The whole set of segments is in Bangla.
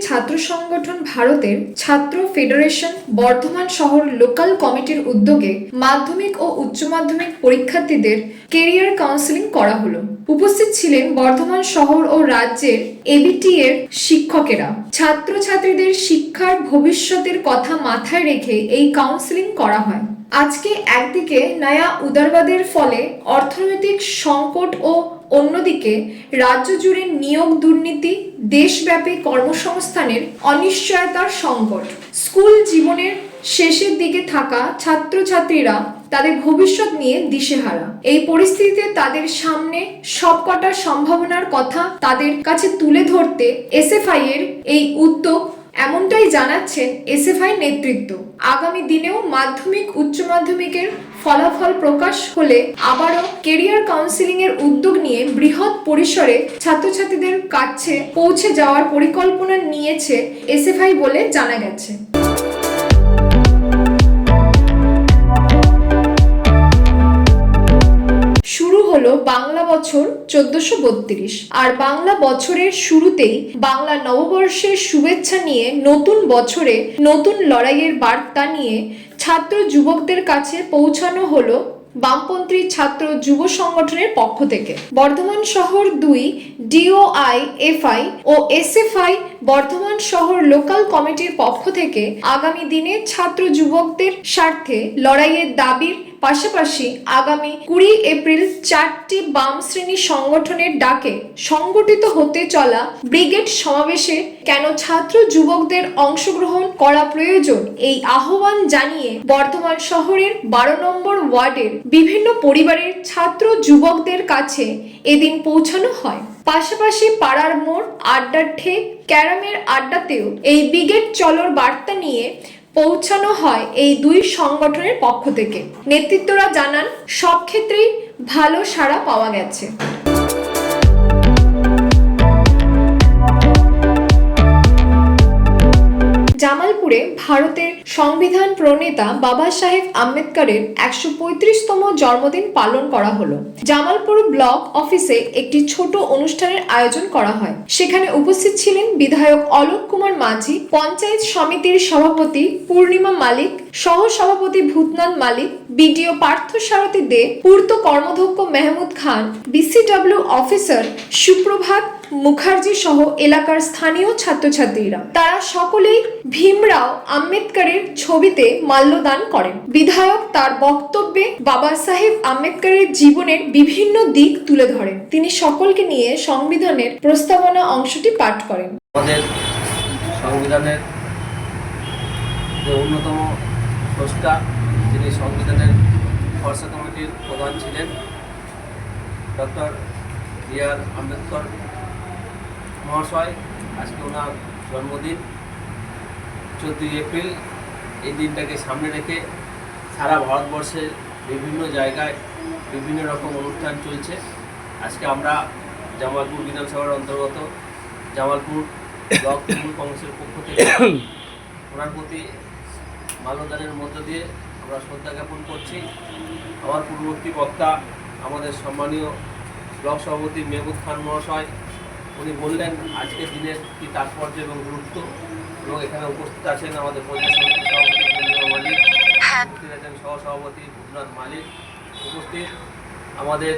ছাত্র সংগঠন ভারতের ছাত্র ফেডারেশন বর্ধমান শহর লোকাল কমিটির উদ্যোগে মাধ্যমিক ও উচ্চ মাধ্যমিক পরীক্ষার্থীদের কেরিয়ার কাউন্সেলিং করা হলো। উপস্থিত ছিলেন বর্ধমান শহর ও রাজ্যের এবিটি এর শিক্ষকেরা। ছাত্রছাত্রীদের শিক্ষার ভবিষ্যতের কথা মাথায় রেখে এই কাউন্সেলিং করা হয়। আজকে একদিকে নয়া উদারবাদের ফলে অর্থনৈতিক সংকট ও অন্যদিকে রাজ্য জুড়ে নিয়োগ দুর্নীতি, দেশব্যাপী কর্মসংস্থানের অনিশ্চয়তার সংকট, স্কুল জীবনের শেষের দিকে থাকা ছাত্রছাত্রীরা তাদের ভবিষ্যৎ নিয়ে দিশেহারা। এই পরিস্থিতিতে তাদের সামনে সবকটা সম্ভাবনার কথা তাদের কাছে তুলে ধরতে এসএফআই এর এই উদ্যোগ এমনটাই জানাচ্ছেন এসএফআই নেতৃত্ব। আগামী দিনেও মাধ্যমিক, উচ্চ মাধ্যমিকের ফলাফল প্রকাশ হলে আবারও কেরিয়ার কাউন্সিলিং এর উদ্যোগ নিয়ে বৃহৎ পরিসরে ছাত্রছাত্রীদের কাছে পৌঁছে যাওয়ার পরিকল্পনা নিয়েছে এসএফআই বলে জানা গেছে। হলো বাংলা বছর চোদ্দশো বত্রিশ। আর বাংলা বছরের শুরুতেই বাংলা নববর্ষের শুভেচ্ছা নিয়ে নতুন বছরে নতুন লড়াইয়ের বার্তা নিয়ে ছাত্র যুবকদের কাছে পৌঁছানো হলো বামপন্থী ছাত্র যুব সংগঠনের পক্ষ থেকে। বর্ধমান শহর দুই, ডিওআই, এফআই ও এসএফআই বর্ধমান শহর লোকাল কমিটির পক্ষ থেকে আগামী দিনে ছাত্র যুবকদের স্বার্থে লড়াইয়ের দাবির পাশাপাশি আগামী কুড়ি এপ্রিল চারটি বাম শ্রেণি সংগঠনের ডাকে সংগঠিত হতে চলা ব্রিগেড সমাবেশে কেন ছাত্র যুবকদের অংশগ্রহণ করা প্রয়োজন এই আহ্বান জানিয়ে বর্ধমান শহরের বারো নম্বর ওয়ার্ডের বিভিন্ন পরিবারের ছাত্র যুবকদের কাছে এদিন পৌঁছানো হয়। পাশাপাশি পাড়ার মোড় আড্ডার ঠেক, ক্যারামের আড্ডাতেও এই ব্রিগেড চলর বার্তা নিয়ে পৌঁছানো হয় এই দুই সংগঠনের পক্ষ থেকে। নেতৃত্বরা জানান, সব ক্ষেত্রেই ভালো সাড়া পাওয়া গেছে। জামালপুরে ভারতের সংবিধান প্রণেতা বাবা সাহেব আম্বেদকরের একশো পঁয়ত্রিশতম জন্মদিন পালন করা হলো। জামালপুর ব্লক অফিসে একটি ছোট অনুষ্ঠানের আয়োজন করা হয়। সেখানে উপস্থিত ছিলেন বিধায়ক অলোক কুমার মাঝি, পঞ্চায়েত সমিতির সভাপতি পূর্ণিমা মালিক সহ সভাপতি ভূতনাথ মালিক, বিডিও পার্থ সারথী দে, পূর্ত কর্মধ্যক্ষ মেহমুদ খান, বিসিডব্লিউ অফিসার সুপ্রভাত মুখার্জি সহ এলাকার স্থানীয় ছাত্রছাত্রীরা। তারা সকলেই ভীমরাও আম্বেদকরের ছবিতে মাল্যদান করেন। বিধায়ক তার বক্তব্যে বাবা সাহেব আম্বেদকরের জীবনের বিভিন্ন দিক তুলে ধরেন। তিনি সকলকে নিয়ে সংবিধানের প্রস্তাবনা অংশটি পাঠ করেন। আমাদের সংবিধানের যে অন্যতম স্রষ্টা যিনি সংবিধানের খরসা কমিটির প্রধান ছিলেন, ডক্টর বি আর আম্বেদকর মহাশয়, আজকে ওনার জন্মদিন। চোদ্দোই এপ্রিল এই দিনটাকে সামনে রেখে সারা ভারতবর্ষের বিভিন্ন জায়গায় বিভিন্ন রকম অনুষ্ঠান চলছে। আজকে আমরা জামালপুর বিধানসভার অন্তর্গত জামালপুর ব্লক তৃণমূল কংগ্রেসের পক্ষ থেকে ওনার প্রতি মাল্যদানের মধ্য দিয়ে আমরা শ্রদ্ধা জ্ঞাপন করছি। আমার পূর্ববর্তী বক্তা আমাদের সম্মানীয় ব্লক সভাপতি মেহবুদ খান মহাশয় উনি বললেন আজকের দিনের কী তাৎপর্য এবং গুরুত্ব? এবং এখানে উপস্থিত আছেন আমাদের মালিক উপস্থিত আছেন সহসভাপতি ভূতনাথ মালিক উপস্থিত আমাদের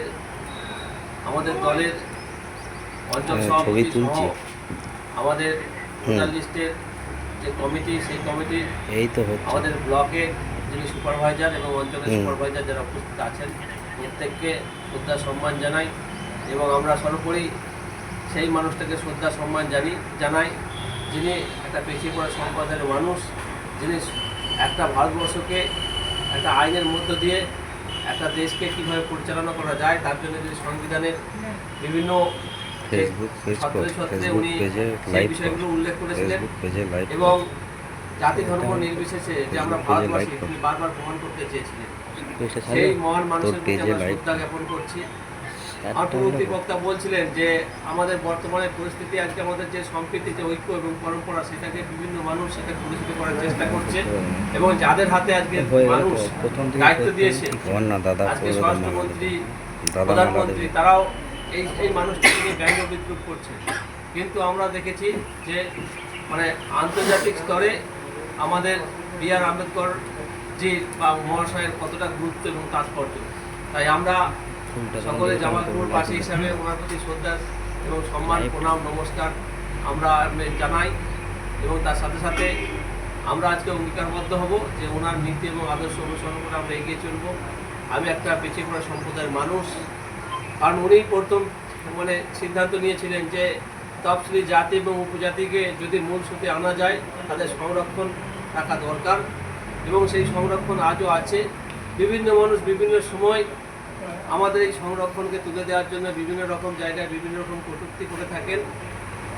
আমাদের দলের অঞ্চল হ্যাঁ, সভাপতি আমাদের ভোটার লিস্টের যে কমিটি সেই কমিটির এই তো হচ্ছে। আমাদের ব্লকে যিনি সুপারভাইজার এবং অঞ্চলের সুপারভাইজার যারা উপস্থিত আছেন প্রত্যেককে শ্রদ্ধা সম্মান জানাই এবং আমরা সর্বোপরি সেই মানুষটাকে শ্রদ্ধা সম্মান জানি জানাই যিনি একটা পেছিয়ে পড়া সম্প্রদায়ের মানুষ যিনি একটা ভারতবর্ষকে একটা আইনের মধ্য দিয়ে একটা দেশকে কীভাবে পরিচালনা করা যায় তার জন্য যিনি সংবিধানের বিভিন্ন ফেসবুক পেজ ফেসবুক পেজে লাইভ উল্লেখ করেছিলেন পেজে লাইভ এবং জাতি ধর্ম নির্বিশেষে যে আমরা ভারতবাসী তিনি বারবার প্রমাণ করতে চেয়েছিলেন। সেই মহান মানুষের প্রতি আমরা শ্রদ্ধা জ্ঞাপন করছি। একটা পূর্ববর্তী বক্তা বলছিলেন যে আমাদের বর্তমানে পরিস্থিতি আজকে আমাদের যে সম্প্রীতি যে ঐক্য এবং পরম্পরা সেটাকে বিভিন্ন মানুষ সেটাকে পরিচিত করার চেষ্টা করছে এবং যাদের হাতে আজকে মানুষ দায়িত্ব দিয়েছে আজকে স্বরাষ্ট্রমন্ত্রী প্রধানমন্ত্রী তারাও এই এই মানুষটিকে নিয়ে ব্যঙ্গ বিদ্রুপ করছে। কিন্তু আমরা দেখেছি যে মানে আন্তর্জাতিক স্তরে আমাদের বি আর আম্বেদকর জি বা মহাশয়ের কতটা গুরুত্ব এবং তাৎপর্য। তাই আমরা সকলে জামালপুর পাশে হিসাবে ওনার প্রতি শ্রদ্ধা এবং সম্মান প্রণাম নমস্কার আমরা জানাই এবং তার সাথে সাথে আমরা আজকে অঙ্গীকারবদ্ধ হব যে ওনার নীতি এবং আদর্শ অনুসরণ করে আমরা এগিয়ে চলব। আমি একটা পিছিয়ে পড়া সম্প্রদায়ের মানুষ কারণ উনি প্রথম মানে সিদ্ধান্ত নিয়েছিলেন যে তফসিলি জাতি এবং উপজাতিকে যদি মূল সুতে আনা যায় তাদের সংরক্ষণ রাখা দরকার এবং সেই সংরক্ষণ আজও আছে। বিভিন্ন মানুষ বিভিন্ন সময় আমাদের এই সংরক্ষণকে তুলে দেওয়ার জন্য বিভিন্ন রকম জায়গায় বিভিন্ন রকম কটূক্তি করে থাকেন।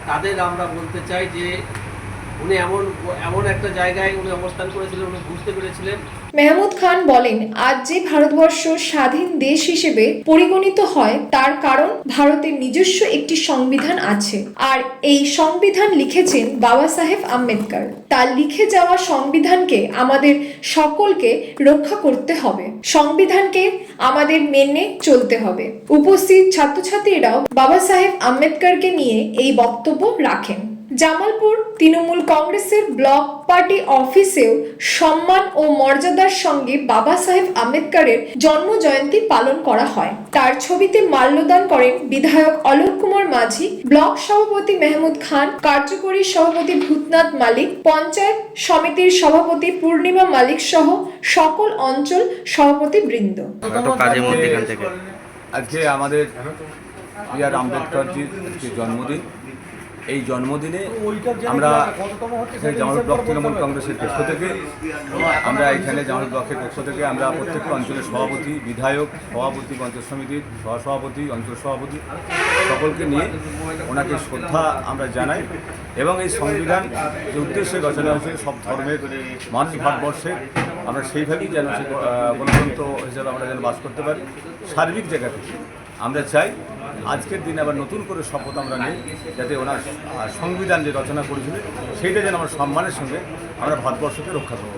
তাদের আমরা বলতে চাই যে উনি এমন এমন একটা জায়গায় উনি অবস্থান করেছিলেন, উনি বুঝতে পেরেছিলেন। মেহমুদ খান বলেন, আজ যে ভারতবর্ষ স্বাধীন দেশ হিসেবে পরিগণিত হয়, তার কারণ ভারতের নিজস্ব একটি সংবিধান আছে। আর এই সংবিধান লিখেছেন বাবা সাহেব আম্বেদকর। তার লিখে যাওয়া সংবিধানকে আমাদের সকলকে রক্ষা করতে হবে। সংবিধানকে আমাদের মেনে চলতে হবে। উপস্থিত ছাত্রছাত্রীরাও বাবা সাহেব আম্বেদকরকে নিয়ে এই বক্তব্য রাখেন। জামালপুর তৃণমূল কংগ্রেসের ব্লক পার্টি অফিসেও সম্মান ও মর্যাদার সঙ্গে বাবা সাহেব আম্বেদকরের জন্ম জয়ন্তী পালন করা হয়। তার ছবিতে মাল্যদান করেন বিধায়ক অলোক কুমার মাঝি ব্লক সভাপতি মেহমুদ খান কার্যকরী সভাপতি ভূতনাথ মালিক পঞ্চায়েত সমিতির সভাপতি পূর্ণিমা মালিক সহ সকল অঞ্চল সভাপতি বৃন্দ। আজকে আমাদের বি আর আম্বেদকরজির আজকে জন্মদিন। এই জন্মদিনে আমরা এখানে জামাল ব্লক তৃণমূল কংগ্রেসের পক্ষ থেকে আমরা এখানে জামাল ব্লকের পক্ষ থেকে আমরা প্রত্যেকটা অঞ্চলের সভাপতি বিধায়ক সভাপতি পঞ্চায়েত সমিতির সহসভাপতি অঞ্চল সভাপতি সকলকে নিয়ে ওনাকে শ্রদ্ধা আমরা জানাই এবং এই সংবিধান যে উদ্দেশ্যে রচনা হয়েছে সব ধর্মের মানুষ ভারতবর্ষে আমরা সেইভাবেই যেন গণতন্ত্র হিসেবে আমরা যেন বাস করতে পারি। সার্বিক জায়গা থেকে আমরা চাই আজকের দিনে আবার নতুন করে শপথ আমরা নিই যাতে ওনার সংবিধান যে রচনা করেছিলেন, সেইটা যেন আমার সম্মানের সঙ্গে আমরা ভারতবর্ষকে রক্ষা করব।